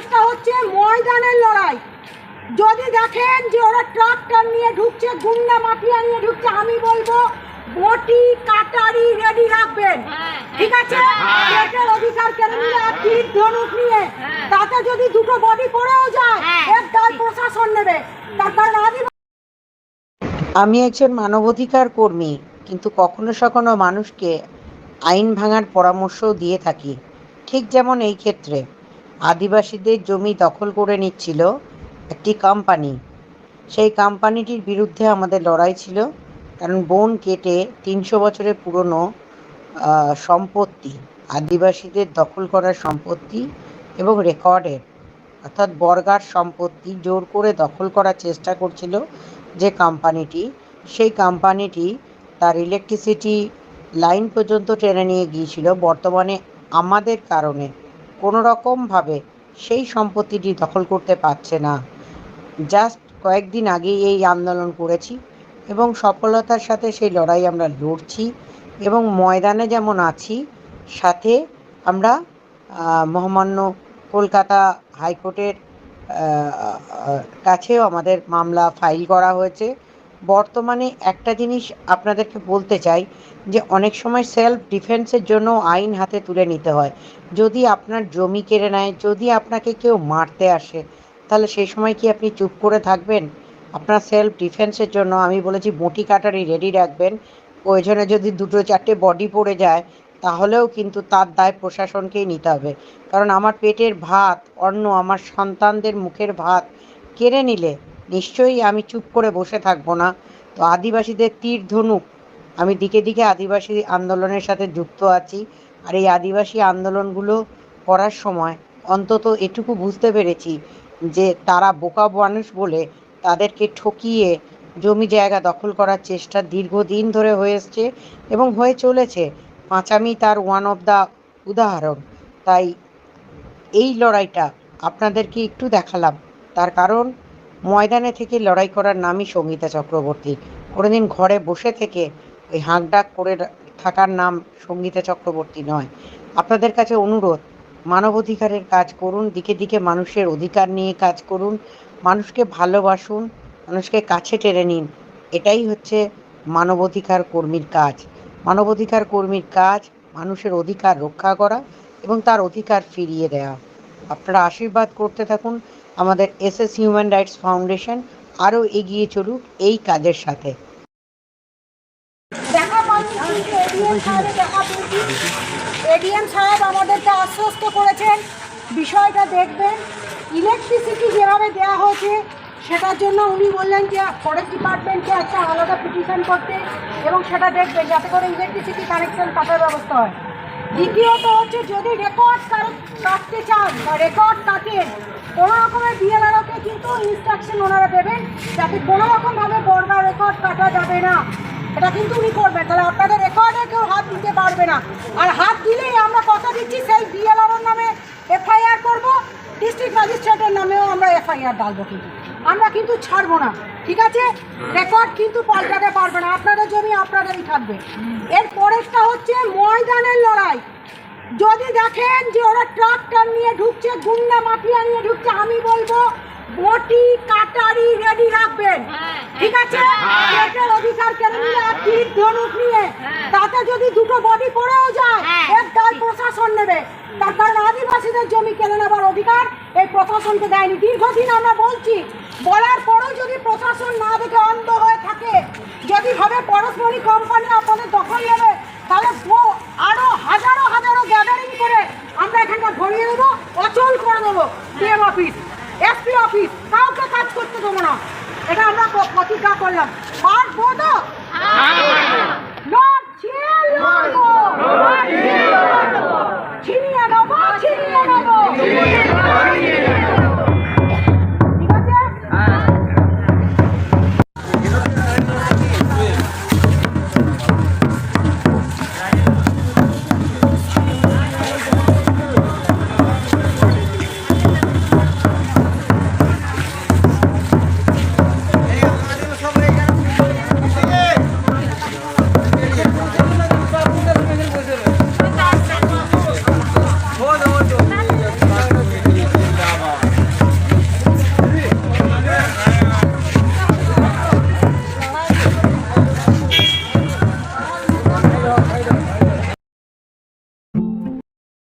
পরেরটা হচ্ছে ময়দানের লড়াই। যদি দেখেন যে ওরা ট্রাক্টর নিয়ে ঢুকছে গুন্ডা মাফিয়া নিয়ে ঢুকছে আমি বলব বটি কাটারি রেডি রাখবেন। ঠিক আছে? পেটের অধিকার কেড়ে নিয়ে আর তীর ধনুক নিয়ে তাতে যদি দুটো বডি পড়েও যায় এর দায় প্রশাসন নেবে। তার কারণ আদিবাসী আমি একজন মানবাধিকার কর্মী কিন্তু কখনো সখনো মানুষকে আইন ভাঙার পরামর্শও দিয়ে থাকি। ঠিক যেমন এই ক্ষেত্রে। আদিবাসীদের জমি দখল করে নিচ্ছিল একটি কোম্পানি সেই কোম্পানিটির বিরুদ্ধে আমাদের লড়াই ছিল, কারণ বন কেটে তিনশো বছরের পুরনো সম্পত্তি, আদিবাসীদের দখল করার সম্পত্তি এবং রেকর্ডের, অর্থাৎ বর্গার সম্পত্তি জোর করে দখল করার চেষ্টা করছিল যে কোম্পানিটি সেই কোম্পানিটি তার ইলেকট্রিসিটি লাইন পর্যন্ত টেনে নিয়ে গিয়েছিল। বর্তমানে আমাদের কারণে কোনো রকমভাবে সেই সম্পত্তিটি দখল করতে পারছে না। জাস্ট কয়েকদিন আগেই এই আন্দোলন করেছি এবং সফলতার সাথে সেই লড়াই আমরা লড়ছি এবং ময়দানে যেমন আছি, সাথে আমরা মহামান্য কলকাতা হাইকোর্টের কাছেও আমাদের মামলা ফাইল করা হয়েছে। বর্তমানে একটা জিনিস আপনাদেরকে বলতে চাই যে অনেক সময় সেলফ ডিফেন্সের জন্য আইন হাতে তুলে নিতে হয়। যদি আপনার জমি কেড়ে নেয়, যদি আপনাকে কেউ মারতে আসে, তাহলে সেই সময় কি আপনি চুপ করে থাকবেন? আপনার সেলফ ডিফেন্সের জন্য আমি বলেছি বটি কাটারি রেডি রাখবেন। প্রয়োজনে যদি দুটো চারটে বডি পড়ে যায়, তাহলেও কিন্তু তার দায় প্রশাসনকেই নিতে হবে। কারণ আমার পেটের ভাত, অন্ন, আমার সন্তানদের মুখের ভাত কেড়ে নিলে নিশ্চয়ই আমি চুপ করে বসে থাকব না। তো আদিবাসীদের তীর ধনুক। আমি দিকে দিকে আদিবাসী আন্দোলনের সাথে যুক্ত আছি। আর এই আদিবাসী আন্দোলনগুলো করার সময় অন্তত এটুকু বুঝতে পেরেছি যে তারা বোকা মানুষ বলে তাদেরকে ঠকিয়ে জমি জায়গা দখল করার চেষ্টা দীর্ঘদিন ধরে হয়ে এসছে এবং হয়ে চলেছে। পাঁচামি তার ওয়ান অফ দ্য উদাহরণ। তাই এই লড়াইটা আপনাদেরকে একটু দেখালাম। তার কারণ ময়দানে থেকে লড়াই করার নামই সঙ্গীতা চক্রবর্তী। কোনোদিন ঘরে বসে থেকে ওই হাঁকডাক করে থাকার নাম সঙ্গীতা চক্রবর্তী নয়। আপনাদের কাছে অনুরোধ, মানবাধিকারের কাজ করুন, দিকে দিকে মানুষের অধিকার নিয়ে কাজ করুন, মানুষকে ভালোবাসুন, মানুষকে কাছে টেনে নিন। এটাই হচ্ছে মানবাধিকার কর্মীর কাজ। মানবাধিকার কর্মীর কাজ মানুষের অধিকার রক্ষা করা এবং তার অধিকার ফিরিয়ে দেওয়া আপনারা আশীর্বাদ করতে থাকুন আমাদের S S human rights foundation আরও এগিয়ে চলুক এই কাজের সাথে। এডিএম সাহেব আমাদেরকে আশ্বস্ত করেছেন। বিষয়টা দেখবেন। ইলেকট্রিসিটি যেভাবে দেওয়া হয়েছে, সেটার জন্য উনি বললেন যে ফরেস্ট ডিপার্টমেন্টকে একটা আলাদা পিটিশন করতে এবং সেটা দেখবেন যাতে করে ইলেকট্রিসিটি কানেকশন কাটার ব্যবস্থা হয়। দ্বিতীয়ত হচ্ছে যদি রেকর্ড কাটতে চান বা রেকর্ড কাটেন কোনো রকমের বিএলআরওকে কিন্তু ইনস্ট্রাকশন ওনারা দেবেন যাতে কোনো রকমভাবে বর্গা রেকর্ড কাটা যাবে না। এটা কিন্তু উনি করবেন। তাহলে আপনাদের রেকর্ডে কেউ হাত দিতে পারবে না। আর হাত দিলেই আমরা কথা দিচ্ছি, সেই বিএলআরওর নামে এফআইআর করব ডিস্ট্রিক্ট ম্যাজিস্ট্রেটের নামেও আমরা এফআইআর ডালবো কিন্তু। আমরা কিন্তু ছাড়বো না, ঠিক আছে? রেকর্ড কিন্তু পাল্টাতে পারবে না। আপনাদের জমি আপনাদেরই থাকবে। এর পরেরটা হচ্ছে ময়দানের লড়াই। যদি দেখেন যে ওরা ট্রাক্টর নিয়ে ঢুকছে গুন্ডা মাফিয়া নিয়ে ঢুকছে আমি বলব বটি কাটারি রেডি রাখবেন। ঠিক আছে? পেটের অধিকার কেড়ে নিয়ে আর তীর ধনুক নিয়ে তাতে যদি দুটো বডি পড়েও যায় এর দায় প্রশাসন নেবে। তার কারণ আদিবাসীদের জমি কেড়ে নেবার অধিকার এই প্রশাসনকে দেয়নি। দীর্ঘদিন আমরা বলছি বলার পরেও যদি প্রশাসন না দেখে অন্ধ হয়ে থাকে যদি ভাবে পরশমণি কোম্পানি আপনাদের দখল নেবে তাহলে ব- আরও হাজারো হাজারো গ্যাদারিং করে আমরা এখানটা ভরিয়ে দেবো অচল করে দেবো পিএম অফিস এসপি অফিস কাউকে কাজ করতে দেবো না। এটা আমরা প্রতিজ্ঞা করলাম। পারব তো